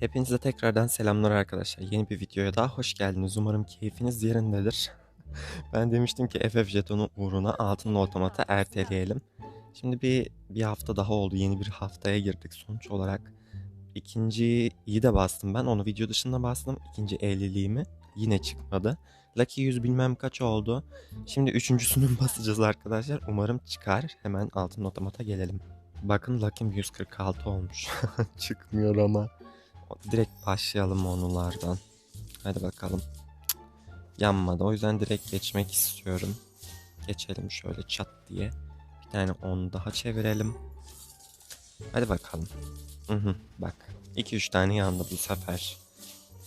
Hepinize tekrardan selamlar arkadaşlar. Yeni bir videoya daha hoş geldiniz. Umarım keyfiniz yerindedir. ben demiştim ki FF jetonu uğruna altın otomata erteleyelim. Şimdi bir bir hafta daha oldu. Yeni bir haftaya girdik sonuç olarak. İkinciyi de bastım ben. Onu video dışında bastım. İkinci 50'liğimi yine çıkmadı. Lucky 100 bilmem kaç oldu. Şimdi üçüncüsünü basacağız arkadaşlar. Umarım çıkar. Hemen altın otomata gelelim. Bakın Lucky'm 146 olmuş. Çıkmıyor ama. Direkt başlayalım onlardan. Hadi bakalım. Yanmadı. O yüzden direkt geçmek istiyorum. Geçelim şöyle çat diye. Bir tane 10 daha çevirelim. Hadi bakalım. Hı hı, bak. 2-3 tane yandı bu sefer.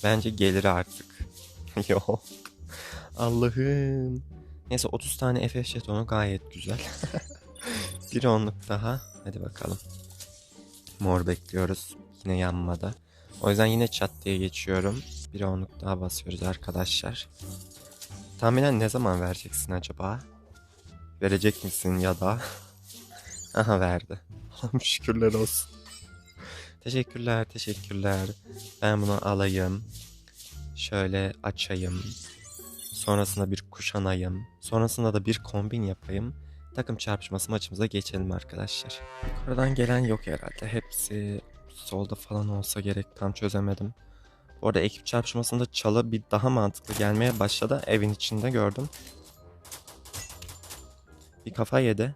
Bence gelir artık. Yok. Allah'ım. Neyse 30 tane FF jetonu gayet güzel. bir onluk daha. Hadi bakalım. Mor bekliyoruz. Yine yanmadı. O yüzden yine çat diye geçiyorum. Bir onluk daha basıyoruz arkadaşlar. Tahminen ne zaman vereceksin acaba? Verecek misin ya da? Aha verdi. Allah'ım şükürler olsun. Teşekkürler, teşekkürler. Ben bunu alayım. Şöyle açayım. Sonrasında bir kuşanayım. Sonrasında da bir kombin yapayım. Takım çarpışması maçımıza geçelim arkadaşlar. Yukarıdan gelen yok herhalde. Hepsi solda falan olsa gerek tam çözemedim. Bu arada ekip çarpışmasında çalı bir daha mantıklı gelmeye başladı. Evin içinde gördüm. Bir kafa yedi.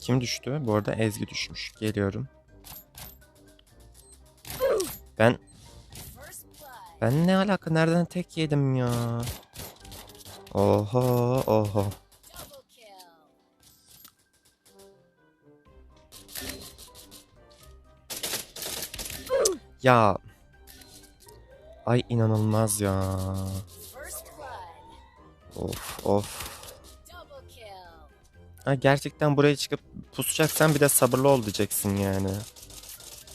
Kim düştü? Bu arada Ezgi düşmüş. Geliyorum. Ben... Ben ne alaka? Nereden tek yedim ya? Oho oho. Ya. Ay inanılmaz ya. Of of. Ha, gerçekten buraya çıkıp pusacaksan bir de sabırlı ol diyeceksin yani.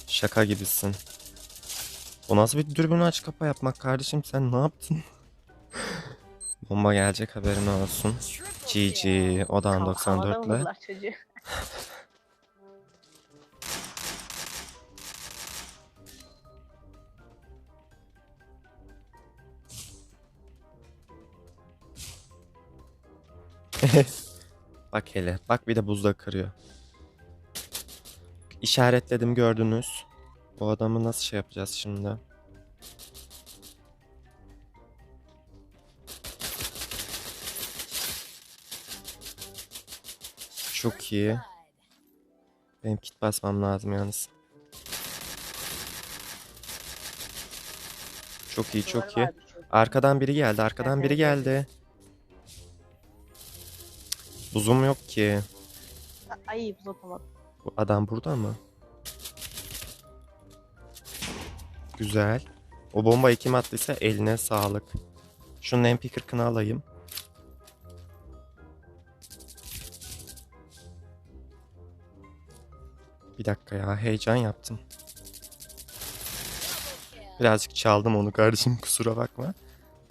Şaka gibisin. O nasıl bir dürbün aç kapa yapmak kardeşim sen ne yaptın? Bomba gelecek haberin olsun. GG Odan 94 ile. Bak hele. Bak bir de buzda kırıyor. İşaretledim gördünüz. Bu adamı nasıl şey yapacağız şimdi? Çok iyi. Benim kit basmam lazım yalnız. Çok iyi çok iyi. Arkadan biri geldi. Arkadan biri geldi. Buzum yok ki. Ay buz atamadım. Bu adam burada mı? Güzel. O bombayı kim attıysa eline sağlık. Şunun MP40'ını alayım. Bir dakika ya heyecan yaptım. Birazcık çaldım onu kardeşim kusura bakma.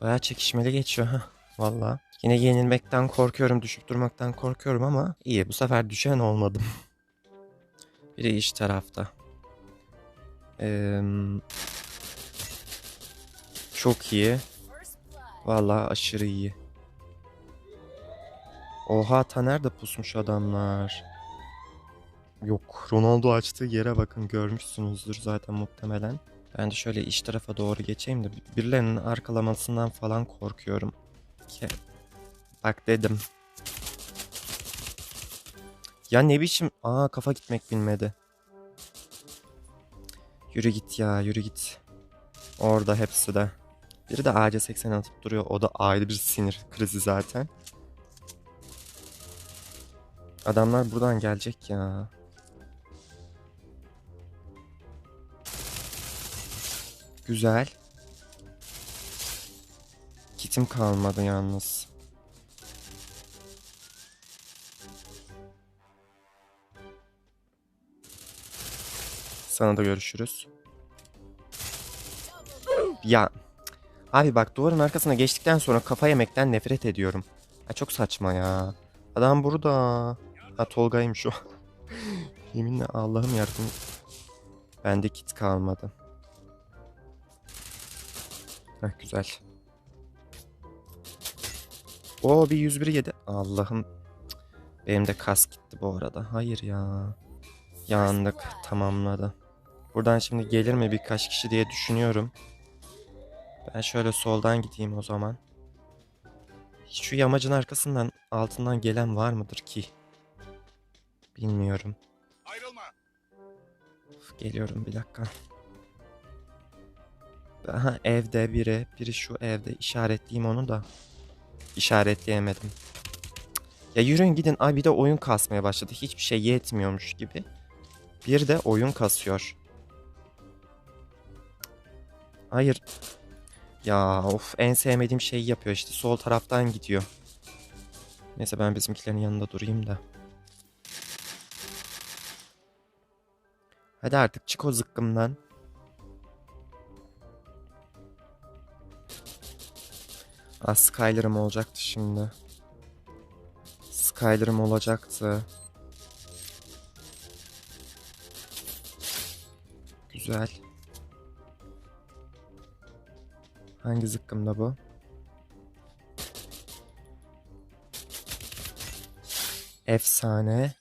Baya çekişmeli geçiyor ha. Valla. Yine yenilmekten korkuyorum, düşüp durmaktan korkuyorum ama iyi bu sefer düşen olmadım. Biri iç tarafta. Ee, çok iyi. Valla aşırı iyi. Oha Taner de pusmuş adamlar. Yok Ronaldo açtığı yere bakın görmüşsünüzdür zaten muhtemelen. Ben de şöyle iç tarafa doğru geçeyim de birilerinin arkalamasından falan korkuyorum. Ke Bak dedim. Ya ne biçim... Aa kafa gitmek bilmedi. Yürü git ya yürü git. Orada hepsi de. Biri de AC80 atıp duruyor. O da ayrı bir sinir krizi zaten. Adamlar buradan gelecek ya. Güzel. Kitim kalmadı yalnız. Sana da görüşürüz. Ya abi bak duvarın arkasına geçtikten sonra kafa yemekten nefret ediyorum. Ay çok saçma ya. Adam burada. Ha Tolga'ymış o. Yeminle Allah'ım yardım. Bende kit kalmadı. Heh, güzel. O bir 101 yedi. Allah'ım. Benim de kas gitti bu arada. Hayır ya. Yandık. Tamamladı. Buradan şimdi gelir mi birkaç kişi diye düşünüyorum. Ben şöyle soldan gideyim o zaman. Şu yamacın arkasından altından gelen var mıdır ki? Bilmiyorum. Ayrılma. Uf, geliyorum bir dakika. Aha evde biri. Biri şu evde. işaretleyeyim onu da. İşaretleyemedim. Ya yürüyün gidin. Ay bir de oyun kasmaya başladı. Hiçbir şey yetmiyormuş gibi. Bir de oyun kasıyor. Hayır. Ya of en sevmediğim şeyi yapıyor işte. Sol taraftan gidiyor. Neyse ben bizimkilerin yanında durayım da. Hadi artık çık o zıkkımdan. Ah Skyler'ım olacaktı şimdi. Skyler'ım olacaktı. Güzel. Hangi zıkkımda bu? Efsane.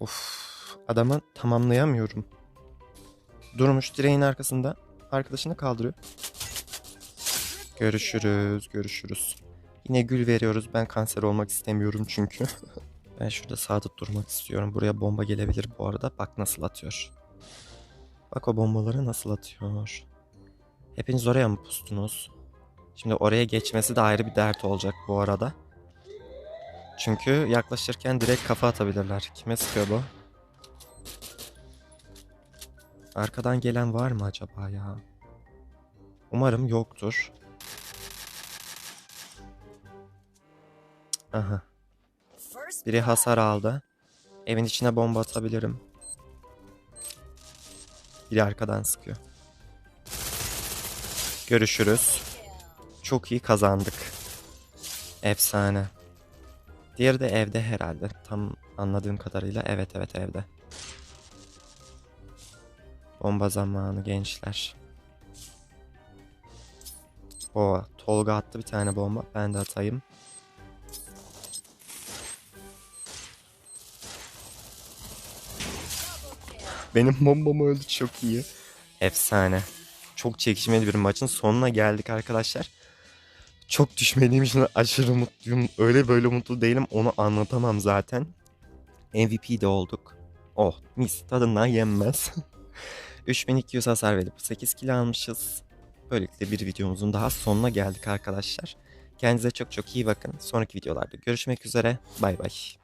Of, adamı tamamlayamıyorum. Durmuş direğin arkasında arkadaşını kaldırıyor. Görüşürüz, görüşürüz. Yine gül veriyoruz. Ben kanser olmak istemiyorum çünkü. ben şurada sadık durmak istiyorum. Buraya bomba gelebilir bu arada. Bak nasıl atıyor. Bak bombaları nasıl atıyor. Hepiniz oraya mı pustunuz? Şimdi oraya geçmesi de ayrı bir dert olacak bu arada. Çünkü yaklaşırken direkt kafa atabilirler. Kime sıkıyor bu? Arkadan gelen var mı acaba ya? Umarım yoktur. Aha. Biri hasar aldı. Evin içine bomba atabilirim. Biri arkadan sıkıyor. Görüşürüz. Çok iyi kazandık. Efsane. Diğeri de evde herhalde. Tam anladığım kadarıyla evet evet evde. Bomba zamanı gençler. O Tolga attı bir tane bomba. Ben de atayım. Benim bombam öldü çok iyi. Efsane. Çok çekişmeli bir maçın sonuna geldik arkadaşlar. Çok düşmediğim için aşırı mutluyum. Öyle böyle mutlu değilim onu anlatamam zaten. MVP de olduk. Oh mis tadından yenmez. 3200 hasar verip 8 kill almışız. Böylelikle bir videomuzun daha sonuna geldik arkadaşlar. Kendinize çok çok iyi bakın. Sonraki videolarda görüşmek üzere. Bay bay.